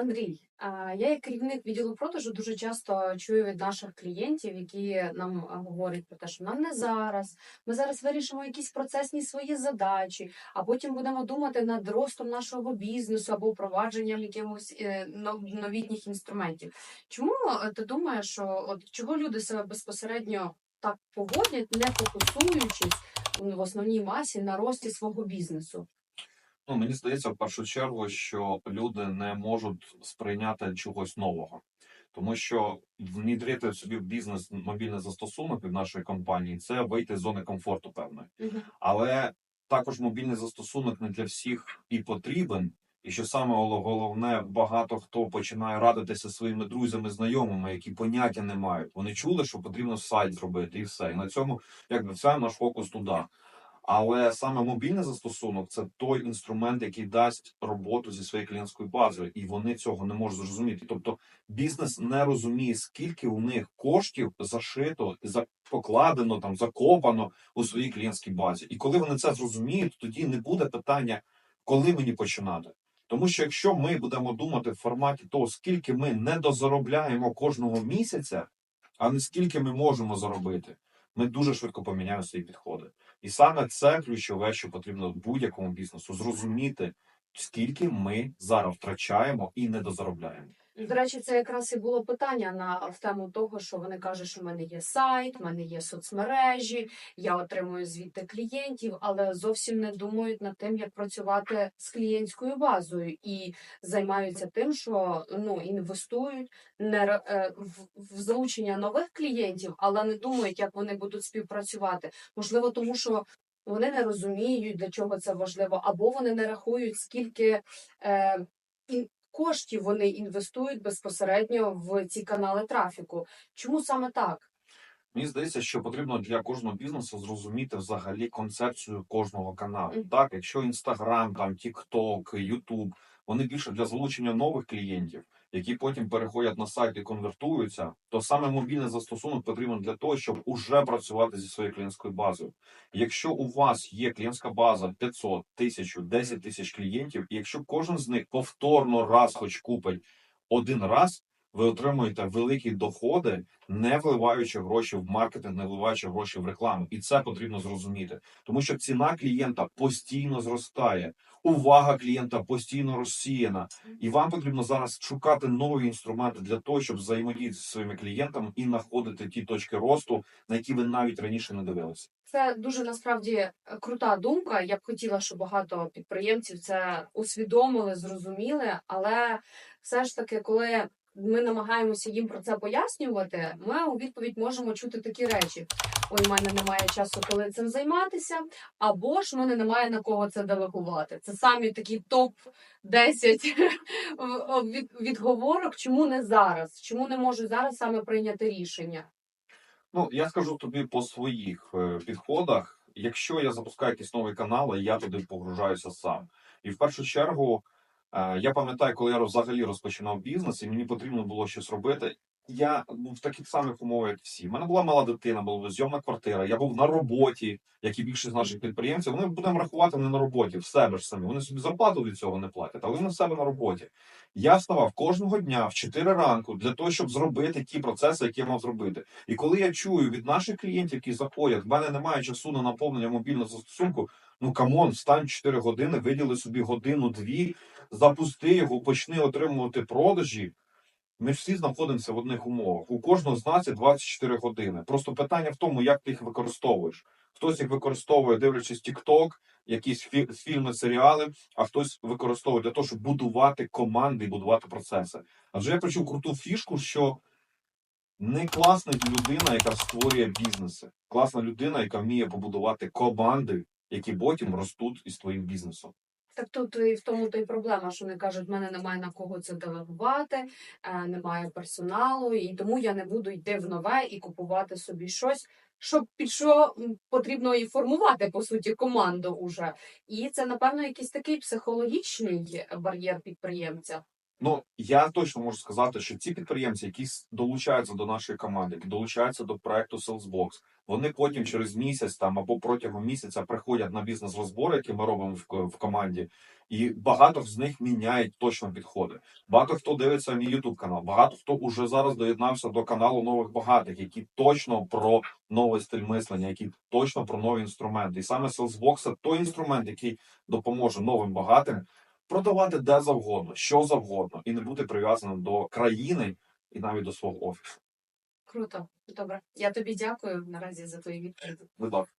Андрій, я як керівник відділу продажу дуже часто чую від наших клієнтів, які нам говорять про те, що нам не зараз. Ми зараз вирішимо якісь процесні свої задачі, а потім будемо думати над ростом нашого бізнесу або впровадженням якихось е, новітніх інструментів. Чому е, ти думаєш, що от чого люди себе безпосередньо так поводять, не фокусуючись в основній масі на рості свого бізнесу? Ну, мені здається, в першу чергу, що люди не можуть сприйняти чогось нового, тому що внідрити в собі в бізнес мобільний застосунок від нашої компанії це вийти з зони комфорту певної. Але також мобільний застосунок не для всіх і потрібен. І що саме головне, багато хто починає радитися своїми друзями, знайомими, які поняття не мають. Вони чули, що потрібно сайт зробити, і все. І на цьому якби все наш фокус туди. Але саме мобільний застосунок це той інструмент, який дасть роботу зі своєю клієнтською базою, і вони цього не можуть зрозуміти. Тобто бізнес не розуміє, скільки у них коштів зашито, за- покладено там, закопано у своїй клієнтській базі. І коли вони це зрозуміють, тоді не буде питання, коли мені починати. Тому що якщо ми будемо думати в форматі того, скільки ми недозаробляємо кожного місяця, а не скільки ми можемо заробити, ми дуже швидко поміняємо свої підходи. І саме це ключове, що потрібно будь-якому бізнесу зрозуміти, скільки ми зараз втрачаємо і недозаробляємо. До речі, це якраз і було питання на в тему того, що вони кажуть, що в мене є сайт, в мене є соцмережі, я отримую звідти клієнтів, але зовсім не думають над тим, як працювати з клієнтською базою, і займаються тим, що ну інвестують не е, в, в залучення нових клієнтів, але не думають, як вони будуть співпрацювати. Можливо, тому що. Вони не розуміють, для чого це важливо, або вони не рахують, скільки е, коштів вони інвестують безпосередньо в ці канали трафіку. Чому саме так? Мені здається, що потрібно для кожного бізнесу зрозуміти взагалі концепцію кожного каналу. Мгм. Так, якщо Інстаграм, там TikTok, Ютуб, вони більше для залучення нових клієнтів, які потім переходять на сайт і конвертуються, то саме мобільний застосунок потрібен для того, щоб уже працювати зі своєю клієнтською базою. Якщо у вас є клієнтська база 500, 1000, 10 тисяч клієнтів, і якщо кожен з них повторно раз хоч купить один раз, ви отримуєте великі доходи, не вливаючи гроші в маркетинг, не вливаючи гроші в рекламу. І це потрібно зрозуміти, тому що ціна клієнта постійно зростає, увага клієнта постійно розсіяна, і вам потрібно зараз шукати нові інструменти для того, щоб взаємодіяти зі своїми клієнтами і знаходити ті точки росту, на які ви навіть раніше не дивилися. Це дуже насправді е, крута думка. Я б хотіла, щоб багато підприємців це усвідомили, зрозуміли. Але все ж таки, коли ми намагаємося їм про це пояснювати, ми у відповідь можемо чути такі речі: ой, в мене немає часу, коли цим займатися, або ж в мене немає на кого це делегувати. Це самі такі топ 10 відговорок. Чому не зараз? Чому не можу зараз саме прийняти рішення? Ну, я скажу тобі по своїх е, підходах. Якщо я запускаю якийсь новий канал, я туди погружаюся сам. І в першу чергу, я пам'ятаю, коли я взагалі розпочинав бізнес, і мені потрібно було щось робити. Я був в таких самих умовах, як всі. У мене була мала дитина, була зйомна квартира. Я був на роботі, як і більшість наших підприємців. Вони будемо рахувати не на роботі, в себе ж самі. Вони собі зарплату від цього не платять, але вони в себе на роботі. Я вставав кожного дня в 4 ранку для того, щоб зробити ті процеси, які я мав зробити. І коли я чую від наших клієнтів, які заходять, в мене немає часу на наповнення мобільного застосунку. Ну камон, встань 4 години, виділи собі годину-дві, запусти його, почни отримувати продажі. Ми ж всі знаходимося в одних умовах. У кожного з нас є 24 години. Просто питання в тому, як ти їх використовуєш. Хтось їх використовує, дивлячись TikTok, якісь фі- фільми, серіали, а хтось використовує для того, щоб будувати команди і будувати процеси. Адже я почув круту фішку, що не класна людина, яка створює бізнеси, класна людина, яка вміє побудувати команди, які потім ростуть із твоїм бізнесом. Так тут і в тому то й проблема, що вони кажуть, в мене немає на кого це делегувати, е, немає персоналу, і тому я не буду йти в нове і купувати собі щось, щоб під що потрібно і формувати по суті команду уже. І це, напевно, якийсь такий психологічний бар'єр підприємця. Ну я точно можу сказати, що ці підприємці, які долучаються до нашої команди, які долучаються до проекту Salesbox, вони потім через місяць там або протягом місяця приходять на бізнес-розбори, які ми робимо в, в команді, і багато з них міняють точно підходи. Багато хто дивиться мій YouTube канал, багато хто уже зараз доєднався до каналу нових багатих, які точно про новий стиль мислення, які точно про нові інструменти. І саме Salesbox – це той інструмент, який допоможе новим багатим продавати де завгодно, що завгодно, і не бути прив'язаним до країни і навіть до свого офісу. Круто, добре. Я тобі дякую наразі за твої відповіді. Будь ласка.